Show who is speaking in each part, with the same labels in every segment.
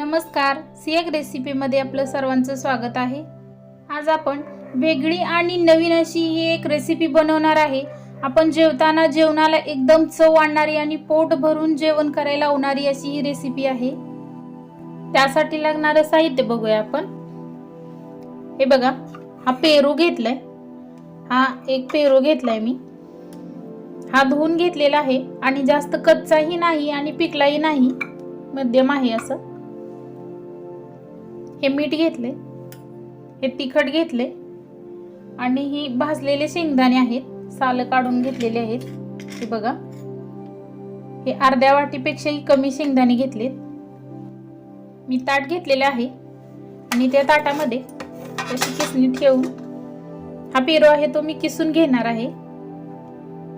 Speaker 1: नमस्कार सिएक रेसिपीमध्ये आपलं सर्वांचं स्वागत आहे. आज आपण वेगळी आणि नवीन अशी ही एक रेसिपी बनवणार आहे. आपण जेवताना जेवणाला एकदम चव आणणारी आणि पोट भरून जेवण करायला होणारी अशी ही रेसिपी आहे. त्यासाठी लागणारं साहित्य बघूया आपण. हे बघा हा पेरू घेतलाय. हा एक पेरू घेतलाय मी. हा धुवून घेतलेला आहे आणि जास्त कच्चाही नाही आणि पिकलाही नाही. मध्यम आहे असं. हे मीठ घेतले हे तिखट घेतले आणि ही भाजलेले शेंगदाणे आहेत सालं काढून घेतलेले आहेत. हे बघा. हे अर्ध्या वाटीपेक्षाही कमी शेंगदाणे घेतलेत. मी ताट घेतलेले आहे आणि त्या ताटामध्ये तशी किसणी ठेवून हा पेरू आहे तो मी किसून घेणार आहे.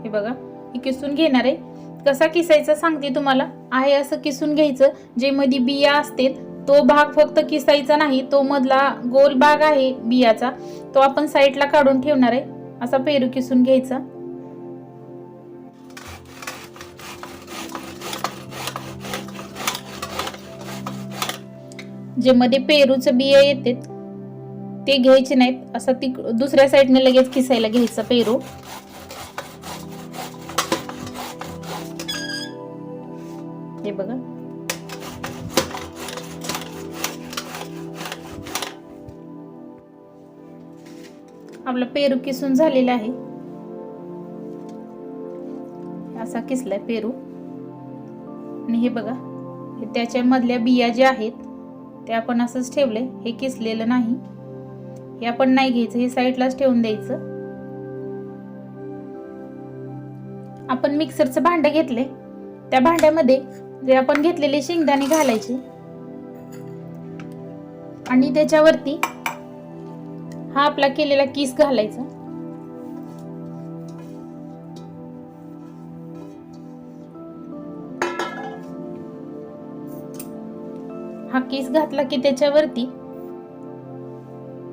Speaker 1: हे बघा मी किसून घेणार आहे. कसा किसायचा सांगते तुम्हाला? आहे असं किसून घ्यायचं जे मध्ये बिया असतात तो भाग फक्त किसाईचा नाही तो मधला गोल भाग आहे बियाचा. तो आपण साईडला काढून ठेवणार आहे. असा पेरू किसून घ्यायचा. जे मध्ये पेरूचं बिया येते ते घ्यायचे नाहीत. असं ती दुसऱ्या साईडने लगेच किसायला घ्यायचा पेरू. हे बघा. आपला पेरू किसून झालेला आहे. असा किसलाय पेरू. आणि हे बघा हे त्याच्या मधल्या बिया ज्या आहेत ते आपण असंच ठेवलंय हे किसलेलं नाही. हे आपण नाही घ्यायचं हे साईडलाच ठेवून द्यायचं. आपण मिक्सरचं भांड घेतले त्या भांड्यामध्ये जे आपण घेतलेले शेंगदाणे घालायचे. आणि त्याच्यावरती हा आपला केलेला किस घालायचा. हा किस घातला की त्याच्यावरती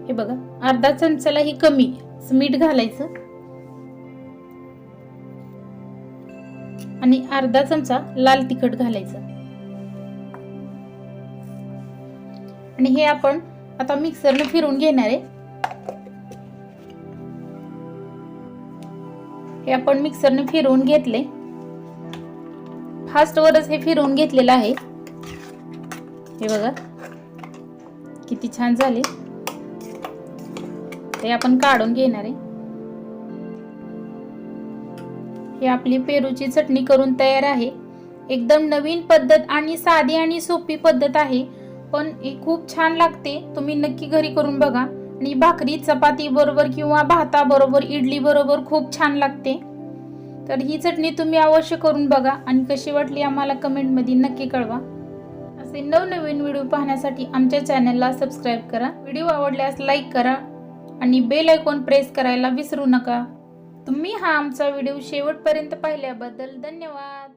Speaker 1: हे बघा अर्धा चमचाला ही कमी मीठ घालायचं. आणि अर्धा चमचा लाल तिखट घालायचं. आणि हे आपण आता मिक्सरने फिरून घेणार आहे. हे आपण मिक्सरने फिरवून घेतले. फास्टवरच हे फिरवून घेतलेलं आहे. हे बघा. किती छान झाले. ते आपण काढून घेणार आहे. ही आपली पेरूची चटणी करून तयार आहे. एकदम नवीन पद्धत आणि साधी आणि सोपी पद्धत आहे. पण ही खूप छान लागते. तुम्ही नक्की घरी करून बघा. आणि भाकरी चपाती बरोबर किंवा भाताबरोबर इडली बरोबर खूप छान लागते. तर ही चटणी तुम्ही अवश्य करून बघा आणि कशी वाटली आम्हाला कमेंटमध्ये नक्की कळवा. असे नवनवीन व्हिडिओ पाहण्यासाठी आमच्या चॅनलला सबस्क्राईब करा. व्हिडिओ आवडल्यास लाईक करा आणि बेल आयकॉन प्रेस करायला विसरू नका. तुम्ही हा आमचा व्हिडिओ शेवटपर्यंत पाहिल्याबद्दल धन्यवाद.